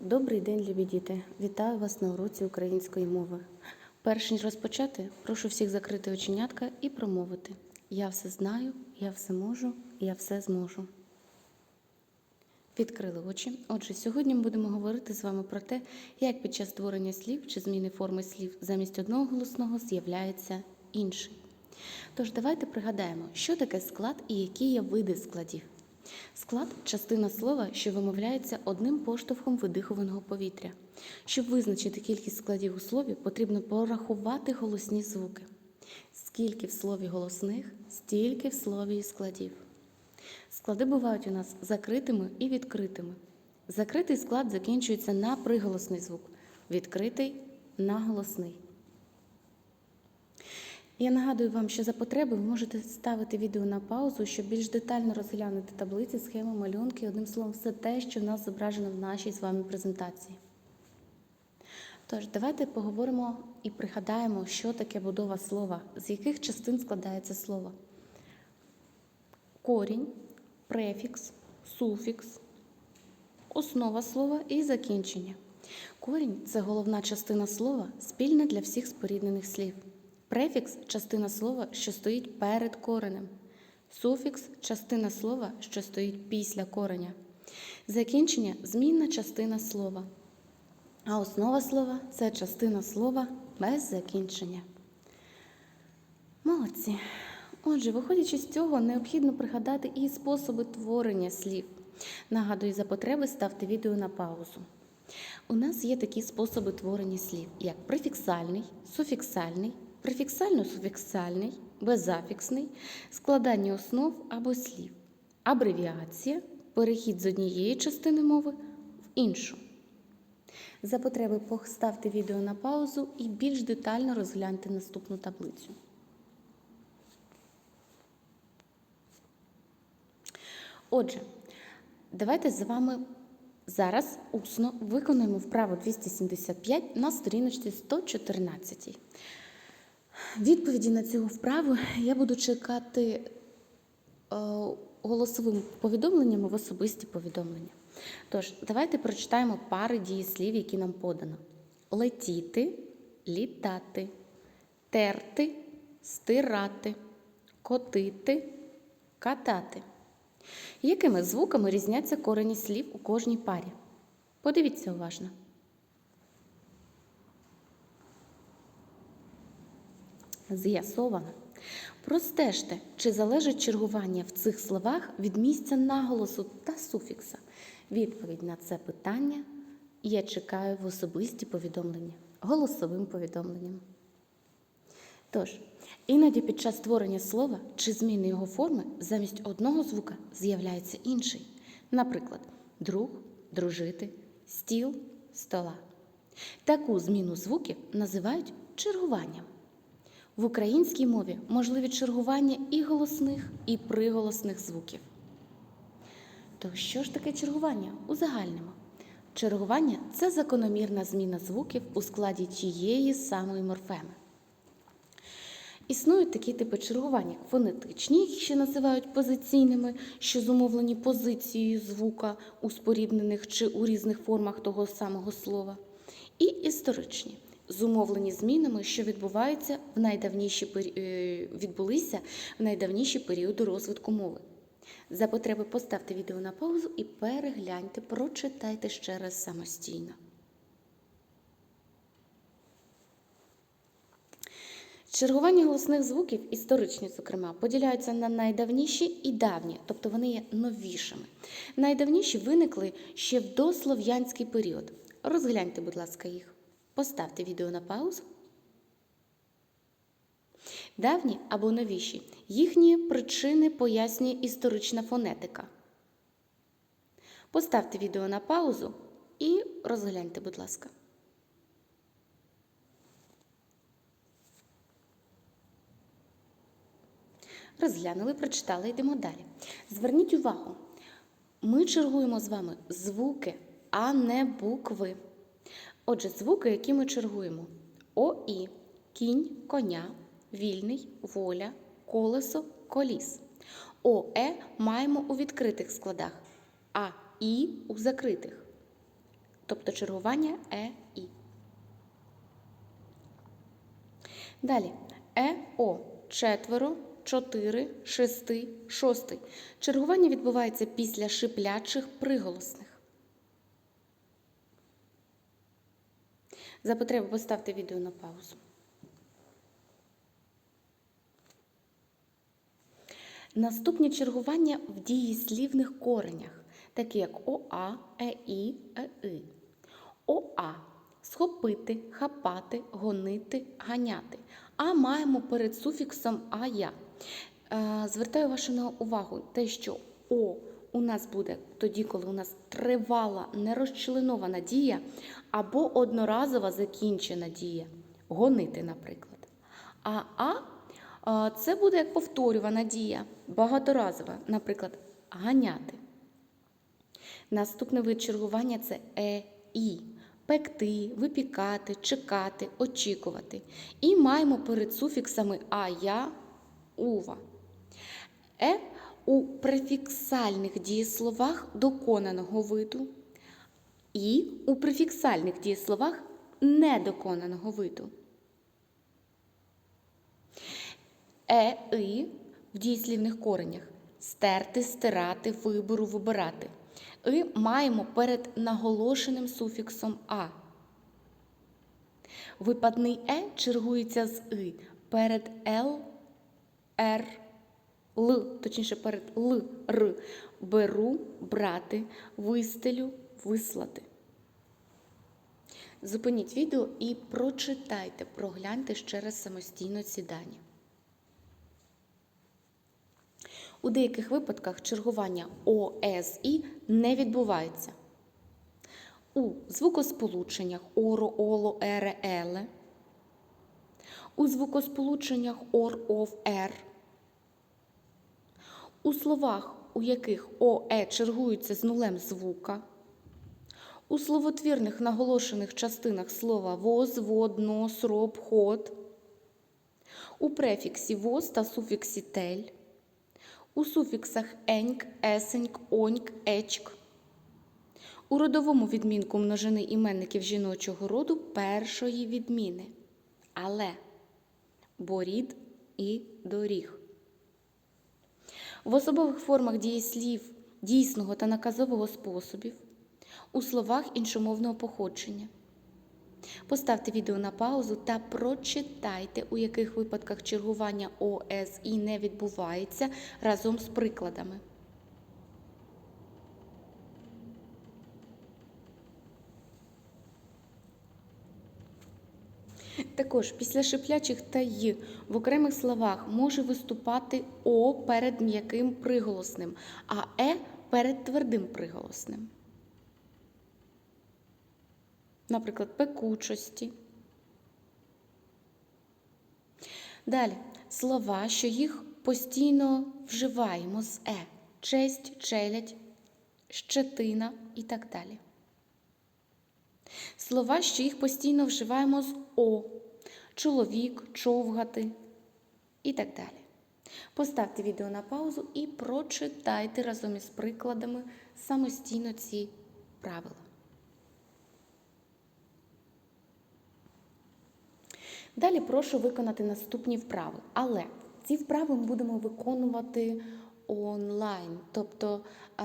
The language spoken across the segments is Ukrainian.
Добрий день, любі діти! Вітаю вас на уроці української мови. Перш ніж розпочати, прошу всіх закрити оченятка і промовити: Я все знаю, я все можу, я все зможу. Відкрили очі. Отже, сьогодні ми будемо говорити з вами про те, як під час створення слів чи зміни форми слів замість одного голосного з'являється інший. Тож давайте пригадаємо, що таке склад і які є види складів. Склад частина слова, що вимовляється одним поштовхом видихуваного повітря. Щоб визначити кількість складів у слові, потрібно порахувати голосні звуки. Скільки в слові голосних, стільки в слові і складів. Склади бувають у нас закритими і відкритими. Закритий склад закінчується на приголосний звук, відкритий на голосний. Я нагадую вам, що за потреби ви можете ставити відео на паузу, щоб більш детально розглянути таблиці, схеми, малюнки, одним словом, все те, що в нас зображено в нашій з вами презентації. Тож, давайте поговоримо і пригадаємо, що таке будова слова, з яких частин складається слово. Корінь, префікс, суфікс, основа слова і закінчення. Корінь це головна частина слова, спільна для всіх споріднених слів. Префікс частина слова, що стоїть перед коренем. Суфікс частина слова, що стоїть після кореня. Закінчення змінна частина слова. А основа слова це частина слова без закінчення. Молодці. Отже, виходячи з цього, необхідно пригадати і способи творення слів. Нагадую, за потреби ставте відео на паузу. У нас є такі способи творення слів, як префіксальний, суфіксальний, префіксально-суфіксальний, безафіксний, складання основ або слів, абревіація, перехід з однієї частини мови в іншу. За потреби поставте відео на паузу і більш детально розгляньте наступну таблицю. Отже, давайте з вами зараз усно виконуємо вправу 275 на сторіночці 114. Відповіді на цю вправу я буду чекати е, голосовим повідомленнями в особисті повідомлення. Тож, давайте прочитаємо пари дієслів, які нам подано: летіти, літати, терти, стирати, котити, катати. Якими звуками різняться корені слів у кожній парі? Подивіться уважно. З'ясовано. Простежте, чи залежить чергування в цих словах від місця наголосу та суфікса. Відповідь на це питання я чекаю в особисті повідомлення, голосовим повідомленням. Тож, іноді під час створення слова чи зміни його форми замість одного звука з'являється інший. Наприклад, друг, дружити, стіл, стола. Таку зміну звуків називають чергуванням. В українській мові можливі чергування і голосних, і приголосних звуків. То що ж таке чергування? Узагальнимо. Чергування це закономірна зміна звуків у складі тієї самої морфеми. Існують такі типи чергування, фонетичні, які ще називають позиційними, що зумовлені позицією звука у споріднених чи у різних формах того самого слова, і історичні, зумовлені змінами, що відбуваються в найдавніші е, відбулися в найдавніші періоди розвитку мови. За потреби поставте відео на паузу і перегляньте, прочитайте ще раз самостійно. Чергування голосних звуків, історичні, зокрема, поділяються на найдавніші і давні, тобто вони є новішими. Найдавніші виникли ще в дослов'янський період. Розгляньте, будь ласка, їх. Поставте відео на паузу. Давні або новіші. Їхні причини пояснює історична фонетика. Поставте відео на паузу і розгляньте, будь ласка. Розглянули, прочитали, йдемо далі. Зверніть увагу, ми чергуємо з вами звуки, а не букви. Отже, звуки, які ми чергуємо: ОІ, кінь, коня, вільний, воля, колесо, коліс. ОЕ маємо у відкритих складах, а І у закритих. тобто чергування е і. Далі ЕО четверо, чотири, шести, шостий. Чергування відбувається після шиплячих приголосних. За потреби поставте відео на паузу. Наступні чергування в дієслівних коренях, такі як ОА, ЕІ, ЕИ. ОА схопити, хапати, гонити, ганяти. А маємо перед суфіксом ая. Е, Звертаю вашу увагу те, що О у нас буде тоді, коли у нас тривала нерозчленована дія або одноразова закінчена дія. Гонити, наприклад. А А це буде як повторювана дія, багаторазова, наприклад, ганяти. Наступне вид чергування це е і. Пекти, випікати, чекати, очікувати. І маємо перед суфіксами а, я, ува. Е у префіксальних дієсловах доконаного виду. І у префіксальних дієсловах недоконаного виду. Е, и в дієслівних коренях стерти, стирати, вибору, вибирати. И маємо перед наголошеним суфіксом а. Випадний е чергується з и перед л, р, л, точніше перед л, р. Беру, брати, вистелю, вислати. Зупиніть відео і прочитайте, прогляньте ще раз самостійно ці дані. У деяких випадках чергування ОСІ не відбувається. У звукосполученнях оро, оло, ере, еле, у звукосполученнях ор, ов, ер, у словах, у яких ОЕ чергуються з нулем звука, у словотвірних наголошених частинах слова воз, вод, нос, роб, ход, у префіксі воз та суфіксі тель, у суфіксах еньк, есеньк, оньк, ечк. У родовому відмінку множини іменників жіночого роду першої відміни. Але борід і доріг. В особових формах дієслів дійсного та наказового способів, у словах іншомовного походження. Поставте відео на паузу та прочитайте, у яких випадках чергування ОСІ не відбувається разом з прикладами. Також після шиплячих та й в окремих словах може виступати О перед м'яким приголосним, а Е перед твердим приголосним. Наприклад, пекучості. Далі слова, що їх постійно вживаємо з Е. Честь, челядь, щетина і так далі. Слова, що їх постійно вживаємо з О. Чоловік, човгати і так далі. Поставте відео на паузу і прочитайте разом із прикладами самостійно ці правила. Далі прошу виконати наступні вправи. Але ці вправи ми будемо виконувати онлайн. Тобто е,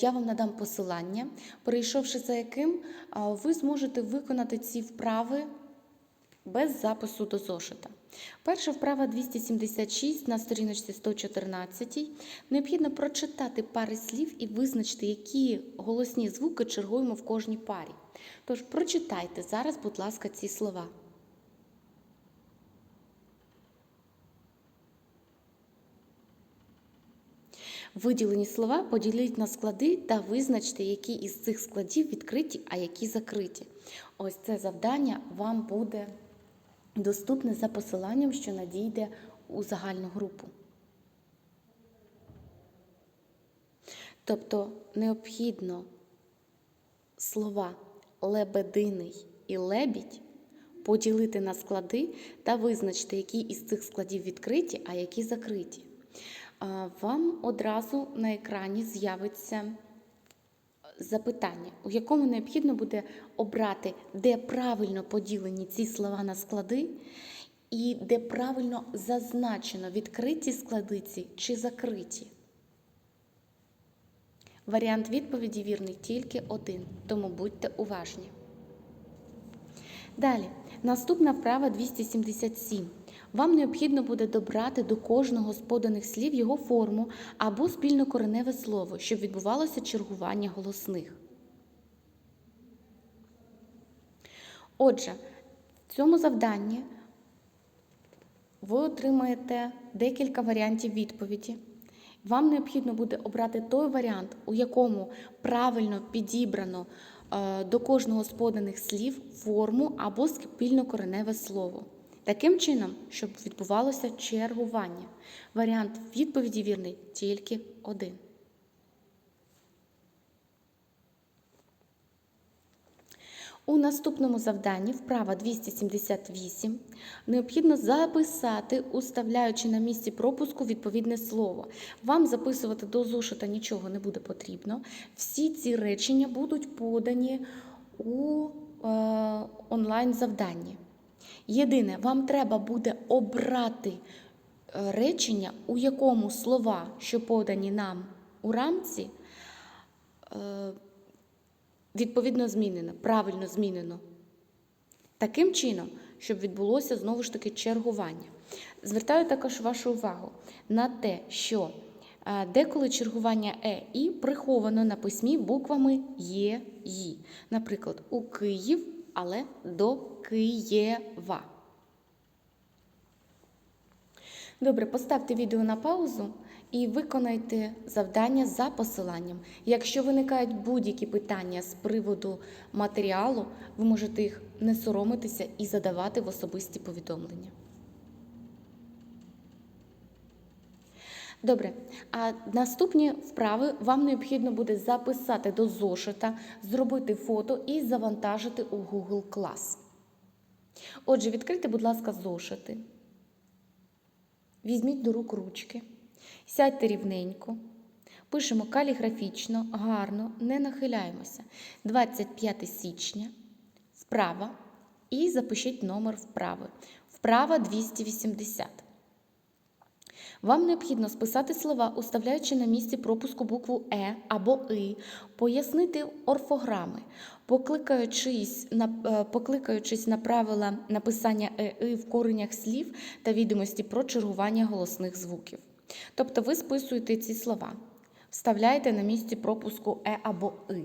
я вам надам посилання, перейшовши за яким е, ви зможете виконати ці вправи без запису до зошита. Перша вправа 276 на сторіночці 114. Необхідно прочитати пари слів і визначити, які голосні звуки чергуємо в кожній парі. Тож прочитайте зараз, будь ласка, ці слова. Виділені слова поділіть на склади та визначте, які із цих складів відкриті, а які закриті. Ось це завдання вам буде доступне за посиланням, що надійде у загальну групу. Тобто необхідно слова лебединий і лебідь поділити на склади та визначити, які із цих складів відкриті, а які закриті вам одразу на екрані з'явиться запитання, у якому необхідно буде обрати, де правильно поділені ці слова на склади, і де правильно зазначено відкриті складиці чи закриті. Варіант відповіді вірний тільки один, тому будьте уважні. Далі, наступна вправа 277. Вам необхідно буде добрати до кожного з поданих слів його форму або спільнокореневе слово, щоб відбувалося чергування голосних. Отже, в цьому завданні ви отримаєте декілька варіантів відповіді. Вам необхідно буде обрати той варіант, у якому правильно підібрано е, до кожного з поданих слів форму або спільнокореневе слово. Таким чином, щоб відбувалося чергування. Варіант відповіді вірний тільки один. У наступному завданні, вправа 278, необхідно записати, уставляючи на місці пропуску відповідне слово. Вам записувати до зошита нічого не буде потрібно. Всі ці речення будуть подані у е, онлайн-завданні. Єдине, вам треба буде обрати е, речення, у якому слова, що подані нам у рамці, е, відповідно змінено, правильно змінено. Таким чином, щоб відбулося знову ж таки чергування. Звертаю також вашу увагу на те, що е, деколи чергування е і приховано на письмі буквами є «ї». Наприклад, у Київ, але до Києва. Добре, поставте відео на паузу і виконайте завдання за посиланням. Якщо виникають будь-які питання з приводу матеріалу, ви можете їх не соромитися і задавати в особисті повідомлення. Добре, а наступні вправи вам необхідно буде записати до зошита, зробити фото і завантажити у Google Class. Отже, відкрийте, будь ласка, зошити. Візьміть до рук ручки, сядьте рівненько, пишемо каліграфічно, гарно, не нахиляємося. 25 січня, вправа і запишіть номер вправи. Вправа 280. Вам необхідно списати слова, уставляючи на місці пропуску букву Е або И, пояснити орфограми, покликаючись на, е, покликаючись на правила написання Е «и» в коренях слів та відомості про чергування голосних звуків. Тобто ви списуєте ці слова, вставляєте на місці пропуску Е або И.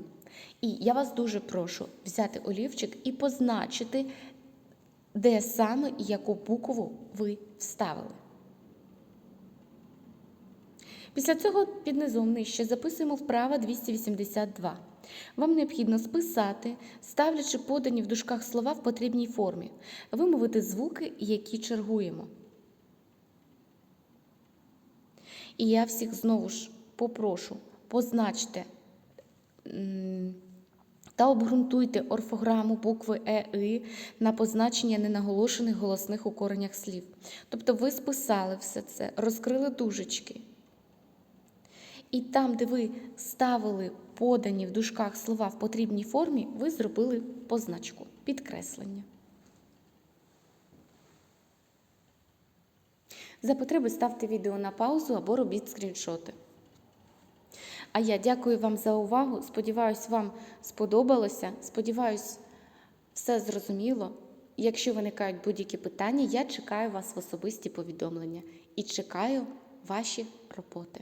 І я вас дуже прошу взяти олівчик і позначити, де саме і яку букву ви вставили. Після цього під низом нижче записуємо вправа 282. Вам необхідно списати, ставлячи подані в дужках слова в потрібній формі, вимовити звуки, які чергуємо. І я всіх знову ж попрошу, позначте та обґрунтуйте орфограму букви Е «и» на позначення ненаголошених голосних у коренях слів. Тобто ви списали все це, розкрили дужечки. І там, де ви ставили подані в дужках слова в потрібній формі, ви зробили позначку, підкреслення. За потреби ставте відео на паузу або робіть скріншоти. А я дякую вам за увагу. Сподіваюсь, вам сподобалося. Сподіваюсь, все зрозуміло. Якщо виникають будь-які питання, я чекаю вас в особисті повідомлення і чекаю ваші роботи.